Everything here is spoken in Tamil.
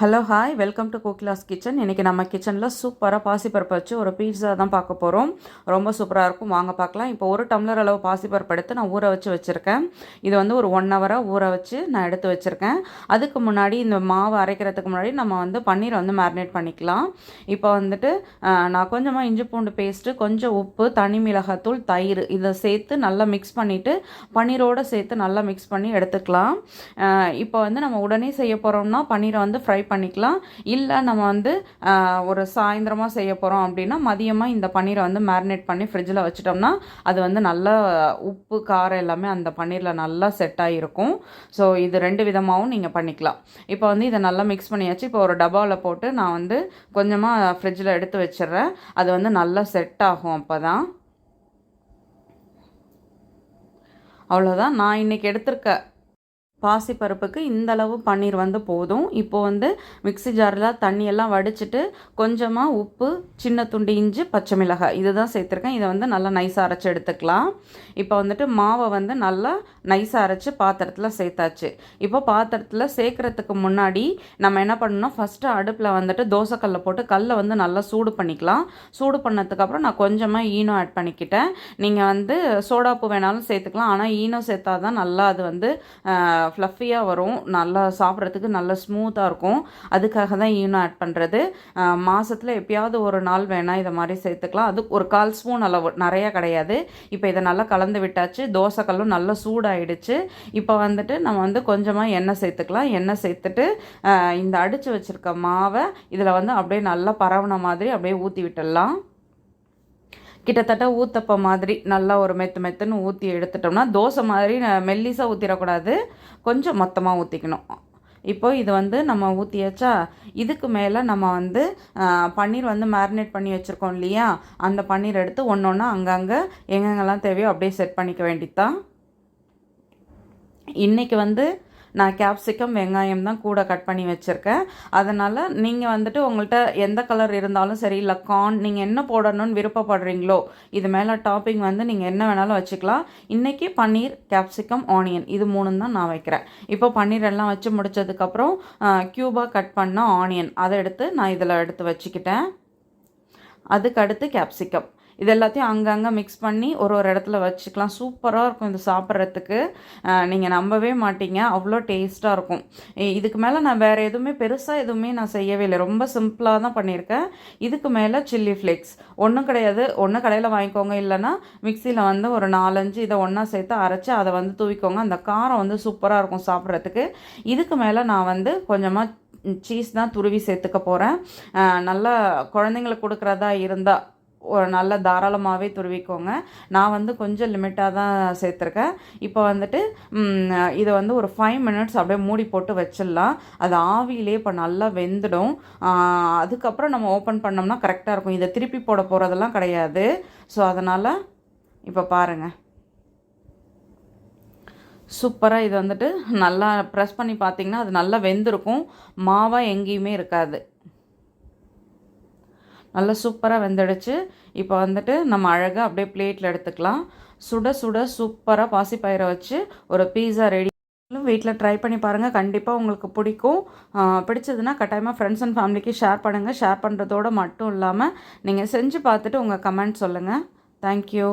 Hello hi welcome to Kokila's kitchen இன்றைக்கி நம்ம கிச்சனில் சூப்பராக பாசிப்பருப்பு வச்சு ஒரு பீட்ஸா தான் பார்க்க போகிறோம் ரொம்ப சூப்பராக இருக்கும். வாங்க பார்க்கலாம். இப்போ ஒரு டம்ளர் அளவு பாசிப்பருப்பு எடுத்து நான் ஊற வச்சு வச்சுருக்கேன். இது வந்து ஒரு ஒன் ஹவராக ஊற வச்சு நான் எடுத்து வச்சுருக்கேன். அதுக்கு முன்னாடி இந்த மாவு அரைக்கிறதுக்கு முன்னாடி நம்ம வந்து பன்னீரை வந்து மேரினேட் பண்ணிக்கலாம். இப்போ வந்துட்டு நான் கொஞ்சமாக இஞ்சி பூண்டு பேஸ்ட்டு கொஞ்சம் உப்பு தனி மிளகாத்தூள் தயிர் இதை சேர்த்து நல்லா மிக்ஸ் பண்ணிவிட்டு பன்னீரோடு சேர்த்து நல்லா மிக்ஸ் பண்ணி எடுத்துக்கலாம். இப்போ வந்து நம்ம உடனே செய்ய போகிறோம்னா பன்னீரை வந்து ஃப்ரை பண்ணிக்கலாம். இல்லை நம்ம வந்து ஒரு சாயந்தரமாக செய்ய போகிறோம் அப்படின்னா மதியமாக இந்த பன்னீரை வந்து மேரினேட் பண்ணி ஃப்ரிட்ஜில் வச்சிட்டோம்னா அது வந்து நல்லா உப்பு காரம் எல்லாமே அந்த பன்னீரில் நல்லா செட் ஆகிருக்கும் ஸோ இது ரெண்டு விதமாகவும் நீங்கள் பண்ணிக்கலாம். இப்போ வந்து இதை நல்லா மிக்ஸ் பண்ணியாச்சு. இப்போ ஒரு டப்பாவில் போட்டு நான் வந்து கொஞ்சமாக ஃப்ரிட்ஜில் எடுத்து வச்சிடுறேன். அது வந்து நல்லா செட் ஆகும் அப்போ தான் அவ்வளோதான் நான் இன்றைக்கி எடுத்திருக்க பாசிப்பருப்புக்கு இந்த அளவு பன்னீர் வந்து போதும். இப்போது வந்து மிக்ஸி ஜாரில் தண்ணியெல்லாம் வடிச்சிட்டு கொஞ்சமாக உப்பு சின்ன துண்டு இஞ்சி பச்சை மிளகாய் இதுதான் சேர்த்துருக்கேன். இதை வந்து நல்லா நைஸாக அரைச்சி எடுத்துக்கலாம். இப்போ வந்துட்டு மாவை வந்து நல்லா நைஸாக அரைச்சி பாத்திரத்தில் சேர்த்தாச்சு. இப்போ பாத்திரத்தில் சேர்க்குறதுக்கு முன்னாடி நம்ம என்ன பண்ணணும்? ஃபஸ்ட்டு அடுப்பில் வந்துட்டு தோசைக்கல்லை போட்டு கல்லை வந்து நல்லா சூடு பண்ணிக்கலாம். சூடு பண்ணதுக்கப்புறம் நான் கொஞ்சமாக ஈனோ ஆட் பண்ணிக்கிட்டேன். நீங்கள் வந்து சோடாப்பு வேணாலும் சேர்த்துக்கலாம். ஆனால் ஈனோ சேர்த்தா தான் நல்லா அது வந்து ஃப்ளஃபியாக வரும். நல்லா சாப்பிட்றதுக்கு நல்லா ஸ்மூத்தாக இருக்கும். அதுக்காக தான் ஈனோ ஆட் பண்ணுறது மாதத்தில் எப்பயாவது ஒரு நாள் வேணால் இதை மாதிரி சேர்த்துக்கலாம். அது ஒரு கால் ஸ்பூன் அளவு. நிறையா கிடையாது. இப்போ இதை நல்லா கலந்து விட்டாச்சு. தோசைக்கல்லும் நல்லா சூடாயிடுச்சு. இப்போ வந்துட்டு நம்ம வந்து கொஞ்சமாக எண்ணெய் சேர்த்துக்கலாம். எண்ணெய் சேர்த்துட்டு இந்த அடித்து வச்சுருக்க மாவை இதில் வந்து அப்படியே நல்லா பரவன மாதிரி அப்படியே ஊற்றி விட்டுடலாம். கிட்டத்தட்ட ஊத்தப்பம் மாதிரி நல்லா ஒரு மெத்து மெத்துன்னு ஊற்றி எடுத்துட்டோம்னா தோசை மாதிரி மெல்லிசாக ஊற்றிடக்கூடாது கொஞ்சம் மொத்தமாக ஊற்றிக்கணும் இப்போ இது வந்து நம்ம ஊற்றியாச்சா இதுக்கு மேலே நம்ம வந்து பன்னீர் வந்து மேரினேட் பண்ணி வச்சுருக்கோம் இல்லையா? அந்த பன்னீர் எடுத்து ஒன்று ஒன்று அங்கங்கே எங்கெங்கெல்லாம் தேவையோ அப்படியே செட் பண்ணிக்க வேண்டியதுதான். இன்றைக்கி வந்து நான் கேப்சிகம் வெங்காயம் தான் கூட கட் பண்ணி வச்சுருக்கேன். அதனால் நீங்கள் வந்துட்டு உங்கள்கிட்ட எந்த கலர் இருந்தாலும் சரி இல்லை கார்ன் நீங்கள் என்ன போடணும்னு விருப்பப்படுறீங்களோ இது மேலே டாப்பிங் வந்து நீங்கள் என்ன வேணாலும் வச்சுக்கலாம். இன்றைக்கி பன்னீர் கேப்சிகம் ஆனியன் இது மூணும் தான் நான் வைக்கிறேன். இப்போ பன்னீர் எல்லாம் வச்சு முடிச்சதுக்கப்புறம் க்யூபாக கட் பண்ண ஆனியன் அதை எடுத்து நான் இதில் எடுத்து வச்சுக்கிட்டேன். அதுக்கு அடுத்து கேப்சிகம் இது எல்லாத்தையும் அங்கங்கே மிக்ஸ் பண்ணி ஒரு ஒரு இடத்துல வச்சுக்கலாம். சூப்பராக இருக்கும் இது சாப்பிட்றதுக்கு. நீங்கள் நம்பவே மாட்டீங்க. அவ்வளோ டேஸ்ட்டாக இருக்கும். இதுக்கு மேலே நான் வேறு எதுவுமே பெருசாக எதுவுமே நான் செய்யவே இல்லை. ரொம்ப சிம்பிளாக தான் பண்ணியிருக்கேன். இதுக்கு மேலே சில்லி ஃப்ளேக்ஸ் ஒன்றும் கிடையாது. ஒன்று கடையில் வாங்கிக்கோங்க. இல்லைன்னா மிக்சியில் வந்து ஒரு நாலஞ்சு இதை ஒன்றா சேர்த்து அரைச்சி அதை வந்து தூவிக்கோங்க. அந்த காரம் வந்து சூப்பராக இருக்கும் சாப்பிட்றதுக்கு. இதுக்கு மேலே நான் வந்து கொஞ்சமாக சீஸ் தான் துருவி சேர்த்துக்க போகிறேன் நல்லா குழந்தைங்களுக்கு கொடுக்குறதா இருந்தால் நல்ல தாராளமாகவே துருவிக்கோங்க. நான் வந்து கொஞ்சம் லிமிட்டாக தான் சேர்த்துருக்கேன். இப்போ வந்துட்டு இதை வந்து ஒரு ஃபைவ் மினிட்ஸ் அப்படியே மூடி போட்டு வச்சிடலாம். அது ஆவியிலே இப்போ நல்லா வெந்துடும். அதுக்கப்புறம் நம்ம ஓப்பன் பண்ணோம்னா கரெக்டாக இருக்கும். இதை திருப்பி போட போகிறதெல்லாம் கிடையாது. ஸோ அதனால் இப்போ பாருங்கள் சூப்பராக இது வந்துட்டு நல்லா ப்ரெஸ் பண்ணி பார்த்தீங்கன்னா அது நல்லா வெந்திருக்கும். மாவாக எங்கேயுமே இருக்காது. நல்லா சூப்பராக வெந்துடுச்சு இப்போ வந்துட்டு நம்ம அழகாக அப்படியே பிளேட்டில் எடுத்துக்கலாம். சுட சுட சூப்பராக பாசிப்பயிரை வச்சு ஒரு பீஸா ரெடி வீட்டில் ட்ரை பண்ணி பாருங்கள் கண்டிப்பாக உங்களுக்கு பிடிக்கும். பிடிச்சதுன்னா கட்டாயமாக ஃப்ரெண்ட்ஸ் அண்ட் ஃபேமிலிக்கு ஷேர் பண்ணுங்கள் ஷேர் பண்ணுறதோடு மட்டும் இல்லாமல் நீங்கள் செஞ்சு பார்த்துட்டு உங்கள் கமெண்ட் சொல்லுங்கள் தேங்க்யூ